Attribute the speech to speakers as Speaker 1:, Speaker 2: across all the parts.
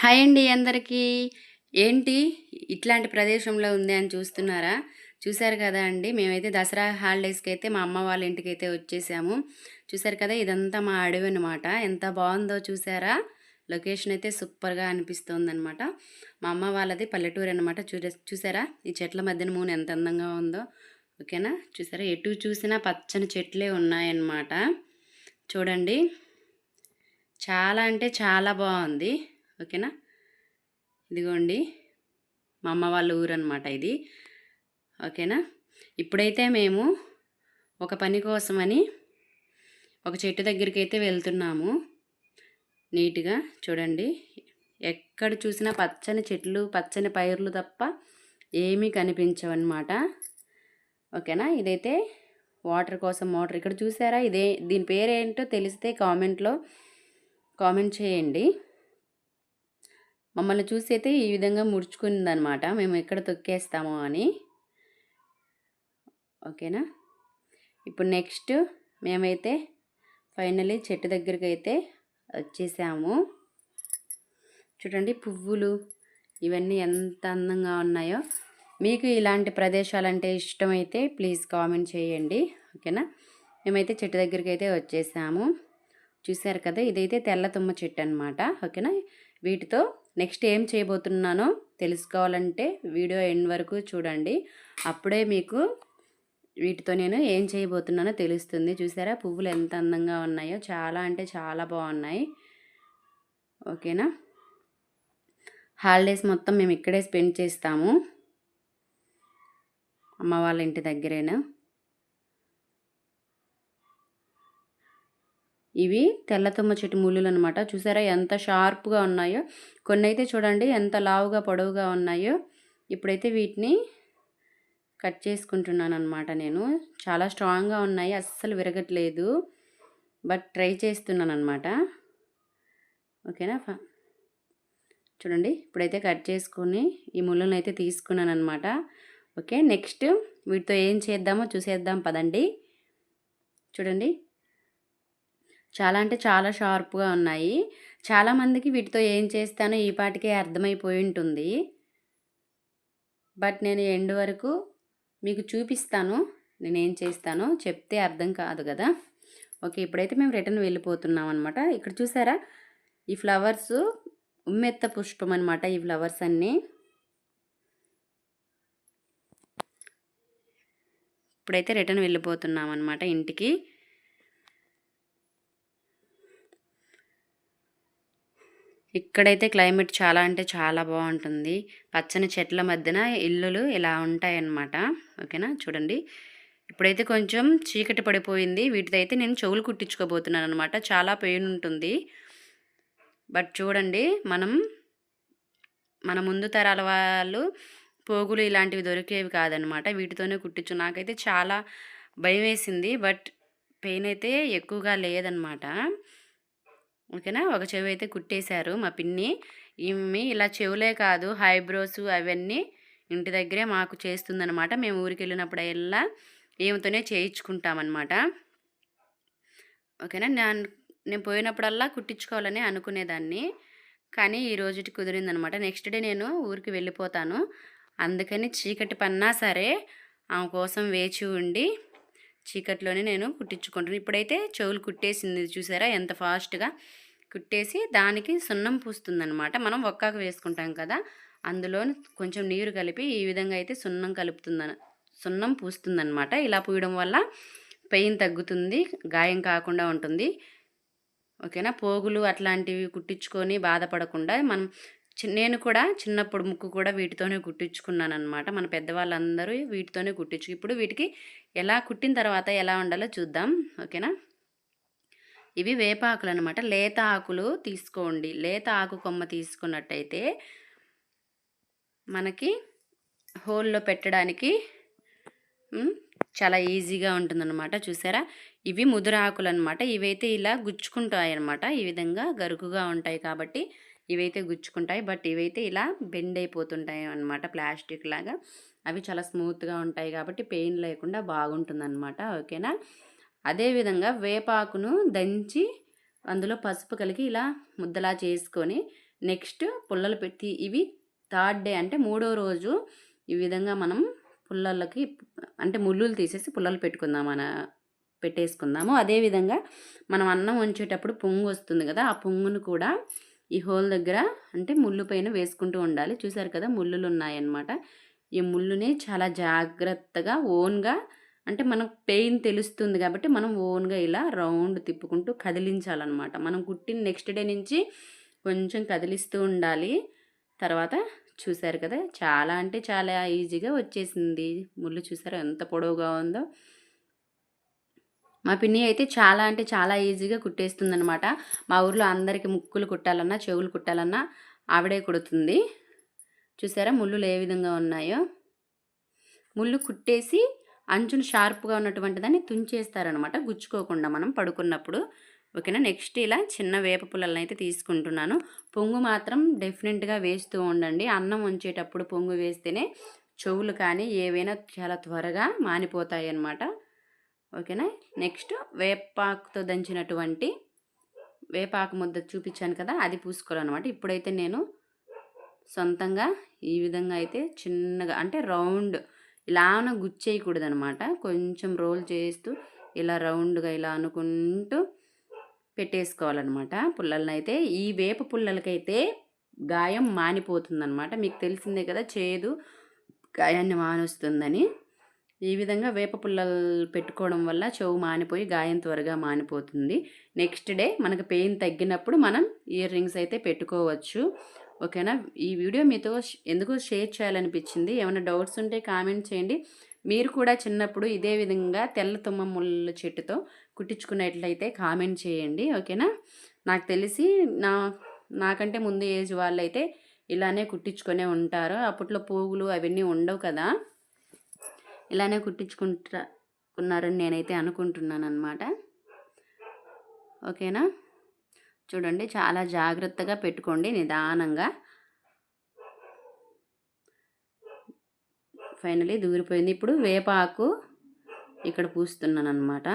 Speaker 1: Hi అండి అందరికీ. ఏంటి? ఇట్లాంటి ప్రదేశంలో ఉంది అని చూస్తున్నారా? చూశారు కదా అండి మేమైతే దసరా హాలిడేస్కి అయితే మా అమ్మ వాళ్ళ ఇంటికి అయితే వచ్చేసాము. చూశారు కదా ఇదంతా మా అడవి అనమాట ఎంత బాగుందో చూసారా లొకేషన్ అయితే సూపర్గా అనిపిస్తుంది అనమాట మా అమ్మ వాళ్ళది పల్లెటూరు అనమాట చూ చూసారా ఈ చెట్ల మధ్యన మూన ఎంత అందంగా ఉందో. ఓకేనా? చూసారా ఎటు చూసినా పచ్చని చెట్లే ఉన్నాయన్నమాట. చూడండి. చాలా అంటే చాలా బాగుంది. ఓకేనా? ఇదిగోండి. మా అమ్మ వాళ్ళ ఊరు అనమాట ఇది. ఓకేనా? ఇప్పుడైతే మేము ఒక పని కోసమని ఒక చెట్టు దగ్గరికి అయితే వెళ్తున్నాము. నీట్గా చూడండి. ఎక్కడ చూసినా పచ్చని చెట్లు పచ్చని పైర్లు తప్ప ఏమీ కనిపించవన్నమాట. ఓకేనా? ఇదైతే వాటర్ కోసం మోటార్. ఇక్కడ చూసారా? ఇదే దీని పేరేంటో తెలిస్తే కామెంట్లో కామెంట్ చేయండి. మమ్మల్ని చూసి అయితే ఈ విధంగా ముడుచుకుందనమాట మేము ఎక్కడ తొక్కేస్తామో అని. ఓకేనా? ఇప్పుడు నెక్స్ట్ మేమైతే ఫైనలీ చెట్టు దగ్గరికి అయితే వచ్చేసాము. చూడండి పువ్వులు ఇవన్నీ ఎంత అందంగా ఉన్నాయో. మీకు ఇలాంటి ప్రదేశాలంటే ఇష్టమైతే ప్లీజ్ కామెంట్ చేయండి. ఓకేనా? మేమైతే చెట్టు దగ్గరికి అయితే వచ్చేసాము. చూసారు కదా? ఇదైతే తెల్ల తుమ్మ చెట్టు అనమాట ఓకేనా? వీటితో నెక్స్ట్ ఏం చేయబోతున్నానో తెలుసుకోవాలంటే వీడియో ఎండ్ వరకు చూడండి. అప్పుడే మీకు వీటితో నేను ఏం చేయబోతున్నానో తెలుస్తుంది. చూసారా? పువ్వులు ఎంత అందంగా ఉన్నాయో. చాలా అంటే చాలా బాగున్నాయి. ఓకేనా? హాలిడేస్ మొత్తం మేము ఇక్కడే స్పెండ్ చేస్తాము. అమ్మ వాళ్ళ ఇంటి దగ్గరేనా? ఇవి తెల్లతుమ్మ చెట్టు ముళ్ళులు అనమాట చూసారా ఎంత షార్ప్గా ఉన్నాయో? కొన్ని అయితే చూడండి ఎంత లావుగా పొడవుగా ఉన్నాయో. ఇప్పుడైతే వీటిని కట్ చేసుకుంటున్నాను అనమాట నేను. చాలా స్ట్రాంగ్గా ఉన్నాయి అస్సలు విరగట్లేదు. బట్ ట్రై చేస్తున్నాను అనమాట ఓకేనా చూడండి ఇప్పుడైతే కట్ చేసుకొని ఈ ముళ్ళను అయితే తీసుకున్నాను అనమాట ఓకే నెక్స్ట్ వీటితో ఏం చేద్దామో చూసేద్దాం పదండి. చూడండి. చాలా అంటే చాలా షార్ప్గా ఉన్నాయి. చాలామందికి వీటితో ఏం చేస్తానో ఈ పాటికే అర్థమైపోయి ఉంటుంది. బట్ నేను ఎండ్ వరకు మీకు చూపిస్తాను నేను ఏం చేస్తానో. చెప్తే అర్థం కాదు కదా. ఓకే ఇప్పుడైతే మేము రిటర్న్ వెళ్ళిపోతున్నాం అనమాట ఇక్కడ చూసారా? ఈ ఫ్లవర్స్ ఉమ్మెత్త పుష్పం అనమాట ఈ ఫ్లవర్స్ అన్నీ. ఇప్పుడైతే రిటర్న్ వెళ్ళిపోతున్నాం అనమాట ఇంటికి. ఇక్కడైతే క్లైమేట్ చాలా అంటే చాలా బాగుంటుంది. పచ్చని చెట్ల మధ్యన ఇల్లులు ఇలా ఉంటాయన్నమాట. ఓకేనా? చూడండి. ఇప్పుడైతే కొంచెం చీకటి పడిపోయింది. వీటిదైతే నేను చెవులు కుట్టించుకోబోతున్నాను అనమాట చాలా పెయిన్ ఉంటుంది. బట్ చూడండి మనం మన ముందు తరాల వాళ్ళు పోగులు ఇలాంటివి దొరికేవి కాదనమాట వీటితోనే కుట్టించు నాకైతే చాలా భయం వేసింది బట్ పెయిన్ అయితే ఎక్కువగా లేదనమాట ఓకేనా? ఒక చెవి అయితే కుట్టేశారు మా పిన్ని. ఇమ్మి ఇలా చెవులే కాదు హైబ్రోస్ అవన్నీ ఇంటి దగ్గరే మాకు చేస్తుందనమాట మేము ఊరికి వెళ్ళినప్పుడల్లా ఏమితోనే చేయించుకుంటామన్నమాట. ఓకేనా? నేను నేను పోయినప్పుడల్లా కుట్టించుకోవాలని అనుకునేదాన్ని. కానీ ఈ రోజుకి కుదిరిందనమాట నెక్స్ట్ డే నేను ఊరికి వెళ్ళిపోతాను. అందుకని చీకటి పన్నా సరే ఆమె కోసం వేచి ఉండి చీకట్లోనే నేను కుట్టించుకుంటాను ఇప్పుడైతే చెవులు కుట్టేసింది చూసారా? ఎంత ఫాస్ట్గా కుట్టేసి దానికి సున్నం పూస్తుందనమాట మనం ఒక్కాకు వేసుకుంటాం కదా అందులో కొంచెం నీరు కలిపి ఈ విధంగా అయితే సున్నం కలుపుతుందని సున్నం పూస్తుందనమాట ఇలా పూయడం వల్ల పెయిన్ తగ్గుతుంది గాయం కాకుండా ఉంటుంది. ఓకేనా? పోగులు అట్లాంటివి కుట్టించుకొని బాధపడకుండా మనం నేను కూడా చిన్నప్పుడు ముక్కు కూడా వీటితోనే కుట్టించుకున్నాను అనమాట మన పెద్దవాళ్ళందరూ వీటితోనే కుట్టించు ఇప్పుడు వీటికి ఎలా కుట్టిన తర్వాత ఎలా ఉండాలో చూద్దాం. ఓకేనా? ఇవి వేపాకులు అనమాట లేత ఆకులు తీసుకోండి. లేత ఆకు కొమ్మ తీసుకున్నట్టయితే మనకి హోల్లో పెట్టడానికి చాలా ఈజీగా ఉంటుందన్నమాట. చూసారా? ఇవి ముదురాకులు అనమాట ఇవైతే ఇలా గుచ్చుకుంటాయి అనమాట ఈ విధంగా గరుకుగా ఉంటాయి కాబట్టి ఇవైతే గుచ్చుకుంటాయి. బట్ ఇవైతే ఇలా బెండ్ అయిపోతుంటాయి అనమాట ప్లాస్టిక్ లాగా. అవి చాలా స్మూత్గా ఉంటాయి కాబట్టి పెయిన్ లేకుండా బాగుంటుంది ఓకేనా? అదేవిధంగా వేపాకును దంచి అందులో పసుపు కలిగి ఇలా ముద్దలా చేసుకొని నెక్స్ట్ పుల్లలు పెట్టి ఇవి థర్డ్ డే అంటే మూడో రోజు ఈ విధంగా మనం పుల్లలకి అంటే ముళ్ళులు తీసేసి పుల్లలు పెట్టుకుందాం మన పెట్టేసుకుందాము. అదేవిధంగా మనం అన్నం ఉంచేటప్పుడు పొంగు వస్తుంది కదా ఆ పొంగును కూడా ఈ హోల్ దగ్గర అంటే ముళ్ళు పైన వేసుకుంటూ ఉండాలి. చూసారు కదా ముళ్ళులు ఉన్నాయన్నమాట ఈ ముళ్ళుని చాలా జాగ్రత్తగా ఓన్గా అంటే మనకు పెయిన్ తెలుస్తుంది కాబట్టి మనం ఓన్గా ఇలా రౌండ్ తిప్పుకుంటూ కదిలించాలన్నమాట. మనం కుట్టిన నెక్స్ట్ డే నుంచి కొంచెం కదిలిస్తూ ఉండాలి. తర్వాత చూసారు కదా చాలా అంటే చాలా ఈజీగా వచ్చేసింది. ముళ్ళు చూసారా ఎంత పొడవుగా ఉందో. మా పిన్ని అయితే చాలా అంటే చాలా ఈజీగా కుట్టేస్తుందనమాట మా ఊర్లో అందరికి ముక్కులు కుట్టాలన్నా చెవులు కుట్టాలన్నా ఆవిడే కుడుతుంది. చూసారా ముళ్ళులు ఏ విధంగా ఉన్నాయో? ముళ్ళు కుట్టేసి అంచులు షార్ప్గా ఉన్నటువంటి దాన్ని తుంచేస్తారనమాట గుచ్చుకోకుండా మనం పడుకున్నప్పుడు. ఓకేనా? నెక్స్ట్ ఇలా చిన్న వేప పుల్లలను అయితే తీసుకుంటున్నాను. పొంగు మాత్రం డెఫినెట్గా వేస్తూ ఉండండి. అన్నం ఉంచేటప్పుడు పొంగు వేస్తేనే చెవులు కానీ ఏవైనా చాలా త్వరగా మానిపోతాయి అన్నమాట ఓకేనా? నెక్స్ట్ వేపాకుతో దంచినటువంటి వేపాకు ముద్ద చూపించాను కదా అది పూసుకోవాలన్నమాట. ఇప్పుడైతే నేను సొంతంగా ఈ విధంగా అయితే చిన్నగా అంటే రౌండ్ ఇలాన గుచ్చేయకూడదు అనమాట కొంచెం రోల్ చేస్తూ ఇలా రౌండ్గా ఇలా అనుకుంటూ పెట్టేసుకోవాలన్నమాట. పుల్లలను అయితే ఈ వేప పుల్లలకైతే గాయం మానిపోతుందన్నమాట. మీకు తెలిసిందే కదా చేదు గాయాన్ని మానుస్తుందని. ఈ విధంగా వేప పుల్లలు పెట్టుకోవడం వల్ల చెవు మానిపోయి గాయం త్వరగా మానిపోతుంది. నెక్స్ట్ డే మనకు పెయిన్ తగ్గినప్పుడు మనం ఇయర్ రింగ్స్ అయితే పెట్టుకోవచ్చు. ఓకేనా? ఈ వీడియో మీతో ఎందుకు షేర్ చేయాలనిపించింది? ఏమైనా డౌట్స్ ఉంటే కామెంట్ చేయండి. మీరు కూడా చిన్నప్పుడు ఇదే విధంగా తెల్ల తుమ్మ ముళ్ళ చెట్టుతో కుట్టించుకున్నట్లయితే కామెంట్ చేయండి. ఓకేనా? నాకు తెలిసి నా నాకంటే ముందు ఏజ్ వాళ్ళు అయితే ఇలానే కుట్టించుకునే ఉంటారు. అప్పట్లో పోగులు అవన్నీ ఉండవు కదా. ఇలానే కుట్టించుకుంటున్నారని నేనైతే అనుకుంటున్నాను అనమాట ఓకేనా? చూడండి చాలా జాగ్రత్తగా పెట్టుకోండి నిదానంగా. ఫైనలీ దూరిపోయింది. ఇప్పుడు వేపాకు ఇక్కడ పూస్తున్నాను అనమాట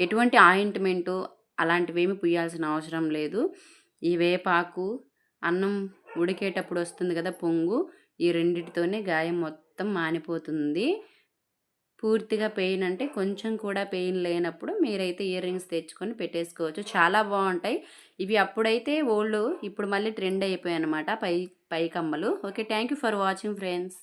Speaker 1: ఎటువంటి ఆయింట్మెంటు అలాంటివి ఏమి పుయ్యాల్సిన అవసరం లేదు. ఈ వేపాకు అన్నం ఉడికేటప్పుడు వస్తుంది కదా పొంగు. ఈ రెండిటితోనే గాయం మొత్తం మొత్తం మానిపోతుంది. పూర్తిగా పెయిన్ అంటే కొంచెం కూడా పెయిన్ లేనప్పుడు మీరైతే ఇయర్ రింగ్స్ తెచ్చుకొని పెట్టేసుకోవచ్చు. చాలా బాగుంటాయి. ఇవి అప్పుడైతే ఓల్డ్ ఇప్పుడు మళ్ళీ ట్రెండ్ అయిపోయాయి అనమాట పై పై కమ్మలు okay thank you for watching friends.